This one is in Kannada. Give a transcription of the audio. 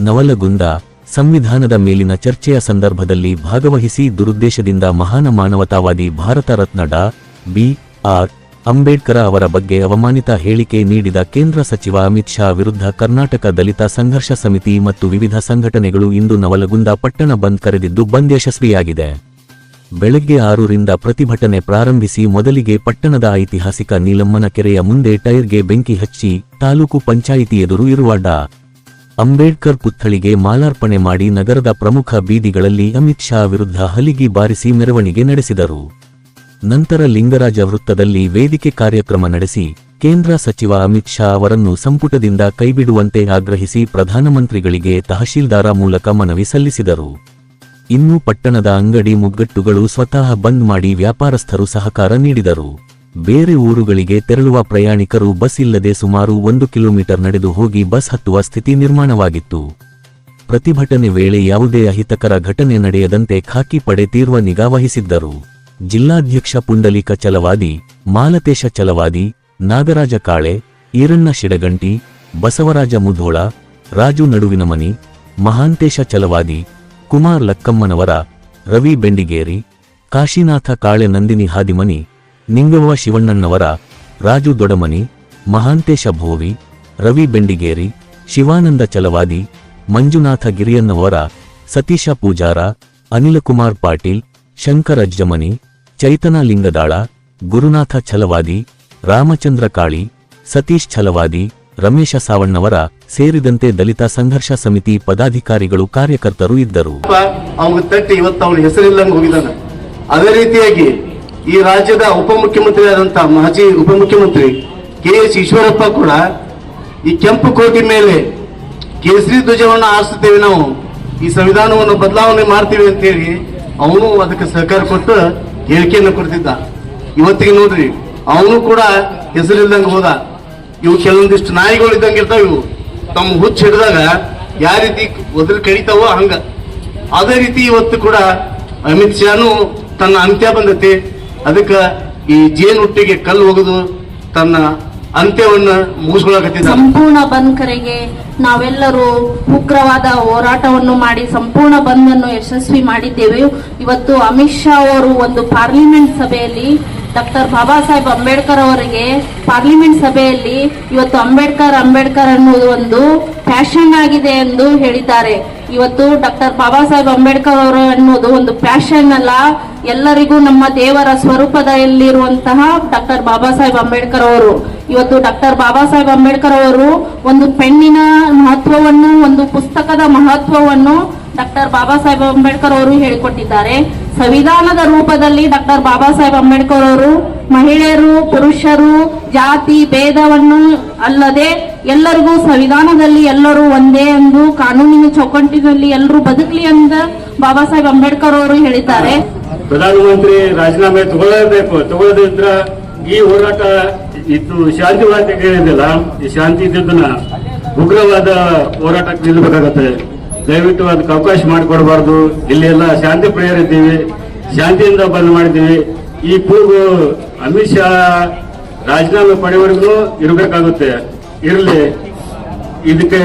ನವಲಗುಂದ ಸಂವಿಧಾನದ ಮೇಲಿನ ಚರ್ಚೆಯ ಸಂದರ್ಭದಲ್ಲಿ ಭಾಗವಹಿಸಿ ದುರುದ್ದೇಶದಿಂದ ಮಹಾನ ಮಾನವತಾವಾದಿ ಭಾರತ ರತ್ನ ಡಾ. ಬಿ. ಆರ್. ಅಂಬೇಡ್ಕರ ಅವರ ಬಗ್ಗೆ ಅವಮಾನಿತ ಹೇಳಿಕೆ ನೀಡಿದ ಕೇಂದ್ರ ಸಚಿವ ಅಮಿತ್ ಶಾ ವಿರುದ್ಧ ಕರ್ನಾಟಕ ದಲಿತ ಸಂಘರ್ಷ ಸಮಿತಿ ಮತ್ತು ವಿವಿಧ ಸಂಘಟನೆಗಳು ಇಂದು ನವಲಗುಂದ ಪಟ್ಟಣ ಬಂದ್ ಕರೆದಿದ್ದು ಬಂದ್ ಯಶಸ್ವಿಯಾಗಿದೆ. ಬೆಳಗ್ಗೆ ಆರರಿಂದ ಪ್ರತಿಭಟನೆ ಪ್ರಾರಂಭಿಸಿ ಮೊದಲಿಗೆ ಪಟ್ಟಣದ ಐತಿಹಾಸಿಕ ನೀಲಮ್ಮನ ಕೆರೆಯ ಮುಂದೆ ಟೈರ್ಗೆ ಬೆಂಕಿ ಹಚ್ಚಿ ತಾಲೂಕು ಪಂಚಾಯಿತಿ ಎದುರು ಇರುವ ಡಾ. ಅಂಬೇಡ್ಕರ್ ಪುತ್ಥಳಿಗೆ ಮಾಲಾರ್ಪಣೆ ಮಾಡಿ ನಗರದ ಪ್ರಮುಖ ಬೀದಿಗಳಲ್ಲಿ ಅಮಿತ್ ಶಾ ವಿರುದ್ಧ ಹಲಿಗಿ ಬಾರಿಸಿ ಮೆರವಣಿಗೆ ನಡೆಸಿದರು. ನಂತರ ಲಿಂಗರಾಜ ವೃತ್ತದಲ್ಲಿ ವೇದಿಕೆ ಕಾರ್ಯಕ್ರಮ ನಡೆಸಿ, ಕೇಂದ್ರ ಸಚಿವ ಅಮಿತ್ ಶಾ ಅವರನ್ನು ಸಂಪುಟದಿಂದ ಕೈಬಿಡುವಂತೆ ಆಗ್ರಹಿಸಿ ಪ್ರಧಾನಮಂತ್ರಿಗಳಿಗೆ ತಹಶೀಲ್ದಾರ ಮೂಲಕ ಮನವಿ ಸಲ್ಲಿಸಿದರು. ಇನ್ನು ಪಟ್ಟಣದ ಅಂಗಡಿ ಮುಗ್ಗಟ್ಟುಗಳು ಸ್ವತಃ ಬಂದ್ ಮಾಡಿ ವ್ಯಾಪಾರಸ್ಥರು ಸಹಕಾರ ನೀಡಿದರು. ಬೇರೆ ಊರುಗಳಿಗೆ ತೆರಳುವ ಪ್ರಯಾಣಿಕರು ಬಸ್ ಇಲ್ಲದೆ ಸುಮಾರು ಒಂದು ಕಿಲೋಮೀಟರ್ ನಡೆದು ಹೋಗಿ ಬಸ್ ಹತ್ತುವ ಸ್ಥಿತಿ ನಿರ್ಮಾಣವಾಗಿತ್ತು. ಪ್ರತಿಭಟನೆ ವೇಳೆ ಯಾವುದೇ ಅಹಿತಕರ ಘಟನೆ ನಡೆಯದಂತೆ ಖಾಕಿ ಪಡೆ ತೀರ್ವ ನಿಗಾ ವಹಿಸಿದ್ದರು. ಜಿಲ್ಲಾಧ್ಯಕ್ಷ ಪುಂಡಲಿಕ ಚಲವಾದಿ, ಮಾಲತೇಶ ಚಲವಾದಿ, ನಾಗರಾಜ ಕಾಳೆ, ಈರಣ್ಣ ಶಿಡಗಂಟಿ, ಬಸವರಾಜ ಮುಧೋಳ, ರಾಜು ನಡುವಿನಮನಿ, ಮಹಾಂತೇಶ ಚಲವಾದಿ, ಕುಮಾರ್ ಲಕ್ಕಮ್ಮನವರ, ರವಿ ಬೆಂಡಿಗೇರಿ, ಕಾಶಿನಾಥ ಕಾಳೆ ನಂದಿನಿ ಹಾದಿಮನಿ ನಿಂಗವ್ವ ಶಿವಣ್ಣನವರ, ರಾಜು ದೊಡಮನಿ, ಮಹಾಂತೇಶ ಭೋವಿ, ರವಿ ಬೆಂಡಿಗೇರಿ, ಶಿವಾನಂದ ಚಲವಾದಿ, ಮಂಜುನಾಥ ಗಿರಿಯನ್ನವರ, ಸತೀಶ ಪೂಜಾರ, ಅನಿಲಕುಮಾರ್ ಪಾಟೀಲ್, ಶಂಕರ ಅಜ್ಜಮನಿ, ಚೈತನ ಲಿಂಗದಾಳ, ಗುರುನಾಥ ಛಲವಾದಿ, ರಾಮಚಂದ್ರ ಕಾಳಿ, ಸತೀಶ್ ಛಲವಾದಿ, ರಮೇಶ ಸಾವಣ್ಣವರ ಸೇರಿದಂತೆ ದಲಿತ ಸಂಘರ್ಷ ಸಮಿತಿ ಪದಾಧಿಕಾರಿಗಳು ಕಾರ್ಯಕರ್ತರು ಇದ್ದರು. ಅದೇ ರೀತಿಯಾಗಿ ಈ ರಾಜ್ಯದ ಉಪಮುಖ್ಯಮಂತ್ರಿ ಆದಂತ ಮಾಜಿ ಉಪಮುಖ್ಯಮಂತ್ರಿ ಕೆ ಎಸ್ ಈಶ್ವರಪ್ಪ ಕೂಡ ಈ ಕೆಂಪು ಕೋಟಿ ಮೇಲೆ ಕೇಸರಿ ಧ್ವಜವನ್ನು ಆರಿಸುತ್ತೇವೆ ನಾವು. ಈ ಸಂವಿಧಾನವನ್ನು ಬದಲಾವಣೆ ಮಾಡ್ತೀವಿ ಅಂತೇಳಿ ಅವನು ಅದಕ್ಕೆ ಸಹಕಾರ ಕೊಟ್ಟು ಹೇಳಿಕೆಯನ್ನು ಕೊಡ್ತಿದ್ದ. ಇವತ್ತಿಗೆ ನೋಡ್ರಿ, ಅವನು ಕೂಡ ಹೆಸರಿಲ್ದಂಗೆ ಹೋದ. ಇವು ಕೆಲವೊಂದಿಷ್ಟು ನಾಯಿಗಳು ಇದ್ದಂಗೆ ಇರ್ತಾವ ಇವು. ತಮ್ಮ ಹುಚ್ಚ ಹಿಡಿದಾಗ ಯಾವ ರೀತಿ ಒದಲು ಕಡಿತಾವೋ ಹಂಗ. ಅದೇ ರೀತಿ ಇವತ್ತು ಕೂಡ ಅಮಿತ್ ಶಾನು ತನ್ನ ಅಂತ್ಯ ಬಂದತಿ. ಅದಕ್ಕೆ ಈ ಜೇನು ಹುಟ್ಟಿಗೆ ಕಲ್ಲು ಒಗೆದು ತನ್ನ ಅಂತ್ಯವನ್ನ ಮುಗಿಸ್ಕೊಳಕತ್ತಿದ್ದ ಸಂಪೂರ್ಣ ಬಂದ್ ಕರೆಗೆ ನಾವೆಲ್ಲರೂ ಉಗ್ರವಾದ ಹೋರಾಟವನ್ನು ಮಾಡಿ ಸಂಪೂರ್ಣ ಬಂದ್ ಅನ್ನು ಯಶಸ್ವಿ ಮಾಡಿದ್ದೇವೆ. ಇವತ್ತು ಅಮಿತ್ ಶಾ ಅವರು ಒಂದು ಪಾರ್ಲಿಮೆಂಟ್ ಸಭೆಯಲ್ಲಿ ಡಾಕ್ಟರ್ ಬಾಬಾ ಸಾಹೇಬ್ ಅಂಬೇಡ್ಕರ್ ಅವರಿಗೆ ಪಾರ್ಲಿಮೆಂಟ್ ಸಭೆಯಲ್ಲಿ ಇವತ್ತು ಅಂಬೇಡ್ಕರ್ ಅಂಬೇಡ್ಕರ್ ಅನ್ನೋದು ಒಂದು ಫ್ಯಾಷನ್ ಆಗಿದೆ ಎಂದು ಹೇಳಿದ್ದಾರೆ. ಇವತ್ತು ಡಾಕ್ಟರ್ ಬಾಬಾ ಸಾಹೇಬ್ ಅಂಬೇಡ್ಕರ್ ಅವರು ಅನ್ನೋದು ಒಂದು ಫ್ಯಾಷನ್ ಅಲ್ಲ ಎಲ್ಲರಿಗೂ ನಮ್ಮ ದೇವರ ಸ್ವರೂಪದಲ್ಲಿರುವಂತಹ ಡಾಕ್ಟರ್ ಬಾಬಾ ಸಾಹೇಬ್ ಅಂಬೇಡ್ಕರ್ ಅವರು. ಇವತ್ತು ಡಾಕ್ಟರ್ ಬಾಬಾ ಸಾಹೇಬ್ ಅಂಬೇಡ್ಕರ್ ಅವರು ಒಂದು ಪೆಣ್ಣಿನ ಮಹತ್ವವನ್ನು, ಒಂದು ಪುಸ್ತಕದ ಮಹತ್ವವನ್ನು ಡಾಕ್ಟರ್ ಬಾಬಾ ಸಾಹೇಬ್ ಅಂಬೇಡ್ಕರ್ ಅವರು ಹೇಳಿಕೊಟ್ಟಿದ್ದಾರೆ. ಸಂವಿಧಾನದ ರೂಪದಲ್ಲಿ ಡಾಕ್ಟರ್ ಬಾಬಾ ಸಾಹೇಬ್ ಅಂಬೇಡ್ಕರ್ ಅವರು ಮಹಿಳೆಯರು, ಪುರುಷರು, ಜಾತಿ, ಭೇದವನ್ನು ಅಲ್ಲದೆ ಎಲ್ಲರಿಗೂ ಸಂವಿಧಾನದಲ್ಲಿ ಎಲ್ಲರೂ ಒಂದೇ ಎಂದು, ಕಾನೂನಿನ ಚೌಕಟ್ಟಿನಲ್ಲಿ ಎಲ್ಲರೂ ಬದುಕಲಿ ಅಂತ ಬಾಬಾ ಸಾಹೇಬ್ ಅಂಬೇಡ್ಕರ್ ಅವರು ಹೇಳಿದ್ದಾರೆ. ಪ್ರಧಾನಮಂತ್ರಿ ರಾಜೀನಾಮೆ ತಗೊಳ್ಳೇಬೇಕು ತಗೊಳ್ಳೋದ್ರಿಂದ ಈ ಹೋರಾಟ ಇದು ಶಾಂತಿ ಹೋರಾಟಕ್ಕೆ ಈ ಶಾಂತಿ ಇದ್ದದನ್ನ ಉಗ್ರವಾದ ಹೋರಾಟಕ್ಕೆ ನಿಲ್ಲಬೇಕಾಗತ್ತೆ. ದಯವಿಟ್ಟು ಅದಕ್ಕೆ ಅವಕಾಶ ಮಾಡಿಕೊಡಬಾರ್ದು. ಇಲ್ಲಿ ಎಲ್ಲ ಶಾಂತಿ ಪ್ರಿಯರಿದ್ದೀವಿ ಶಾಂತಿಯಿಂದ ಬಂದ್ ಮಾಡಿದ್ದೀವಿ. ಈ ಕೂಗು ಅಮಿತ್ ಶಾ ರಾಜೀನಾಮೆ ಪಡೆಯವರೆಗೂ ಇರಬೇಕಾಗುತ್ತೆ. ಇರಲಿ. ಇದಕ್ಕೆ